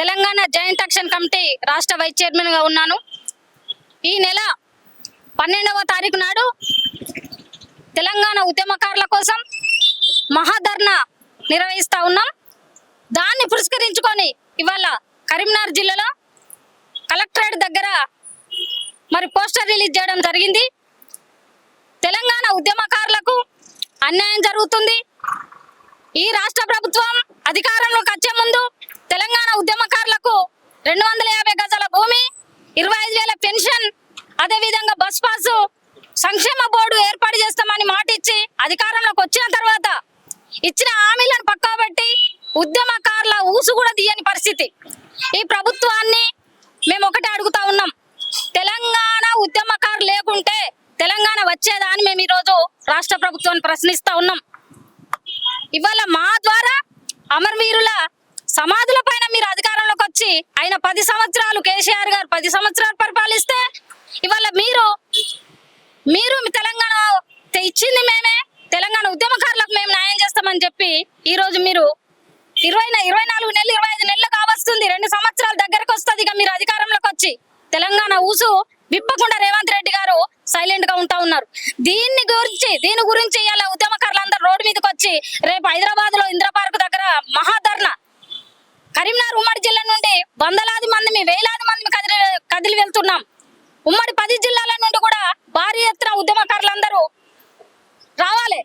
Telangana joint action committee రాష్ట్ర vice చైర్మన్గా ఉన్నాను. ఈ నెల పన్నెండవ తారీఖు నాడు తెలంగాణ ఉద్యమకారుల కోసం మహాధర్నా నిర్వహిస్తా ఉన్నాం. దాన్ని పురస్కరించుకొని ఇవాళ కరీంనగర్ జిల్లాలో కలెక్టరేట్ దగ్గర మరి పోస్టర్ రిలీజ్ చేయడం జరిగింది. తెలంగాణ ఉద్యమకారులకు అన్యాయం జరుగుతుంది. ఈ రాష్ట్ర ప్రభుత్వం అధికారంలోకి వచ్చే ముందు ఉద్యమకారులకు రెండు వందల యాభై గజాల భూమి ఇరవై ఐదు వేల పెన్షన్ అదే విధంగా బస్ పాసు సంక్షేమ బోర్డు ఏర్పాటు చేస్తామని మాట ఇచ్చి అధికారంలోకి వచ్చిన తర్వాత ఇచ్చిన హామీలను పక్కాబట్టి ఉద్యమకారుల ఊసు కూడా తీయని పరిస్థితి. ఈ ప్రభుత్వాన్ని మేము ఒకటే అడుగుతా ఉన్నాం. తెలంగాణ ఉద్యమకారులు లేకుంటే తెలంగాణ వచ్చేదా అని మేము ఈరోజు రాష్ట్ర ప్రభుత్వాన్ని ప్రశ్నిస్తా ఉన్నాం. ఇవాళ మా ద్వారా అమరవీరుల సమాధుల పైన మీరు అధికారంలోకి వచ్చి ఆయన పది సంవత్సరాలు కేసీఆర్ గారు పది సంవత్సరాలు పరిపాలిస్తే ఇవాళ మీరు మీరు తెలంగాణ ఇచ్చింది మేమే తెలంగాణ ఉద్యమకారులకు మేము న్యాయం చేస్తామని చెప్పి ఈ రోజు మీరు ఇరవై ఇరవై నాలుగు నెలలు ఇరవై ఐదు నెలలు కావస్తుంది. రెండు సంవత్సరాల దగ్గరకు వస్తుంది ఇక మీరు అధికారంలోకి వచ్చి. తెలంగాణ ఊసు విప్పకుండా రేవంత్ రెడ్డి గారు సైలెంట్గా ఉంటా ఉన్నారు. దీన్ని గురించి దీని గురించి ఇవాళ ఉద్యమకారులందరూ రోడ్డు మీదకి వచ్చి రేపు హైదరాబాద్లో ఇందిరా పార్క్ దగ్గర మహాధర్నా కరీంనగర్ ఉమ్మడి జిల్లా నుండి వందలాది మంది వేలాది మంది కదిలి కదిలి వెళ్తున్నాం. ఉమ్మడి పది జిల్లాల నుండి కూడా భారీ ఎత్తున ఉద్యమకారులందరూ రావాలి.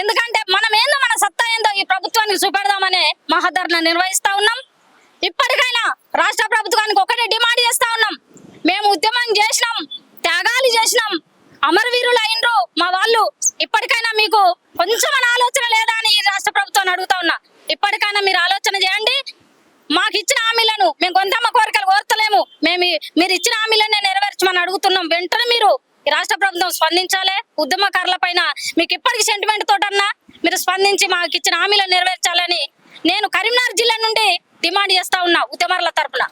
ఎందుకంటే మనం ఏందో మన సత్తా ఏందో ఈ ప్రభుత్వానికి చూపెడదామనే మహాధరణ నిర్వహిస్తా ఉన్నాం. ఇప్పటికైనా రాష్ట్ర ప్రభుత్వానికి ఒకటే డిమాండ్ చేస్తా ఉన్నాం. మేము ఉద్యమం చేసినాం త్యాగాలు చేసినాం అమరవీరులు అయినరు మా వాళ్ళు. ఇప్పటికైనా మీకు కొంచెం ఆలోచన లేదా అని ఈ రాష్ట్ర ప్రభుత్వాన్ని అడుగుతా ఉన్నా. ఇప్పటికైనా మీరు ఆలోచన చేయండి. మాకు ఇచ్చిన హామీలను మేము కొంతమ్మ కోరికలు కోరతలేము. మేము మీరు ఇచ్చిన హామీలనే నెరవేర్చమని అడుగుతున్నాం. వెంటనే మీరు రాష్ట్ర ప్రభుత్వం స్పందించాలి. ఉద్యమకారుల పైన మీకు ఇప్పటికి సెంటిమెంట్ తోటన్నా మీరు స్పందించి మాకు ఇచ్చిన హామీలను నెరవేర్చాలని నేను కరీంనగర్ జిల్లా నుండి డిమాండ్ చేస్తా ఉన్నా ఉద్యమారుల తరపున.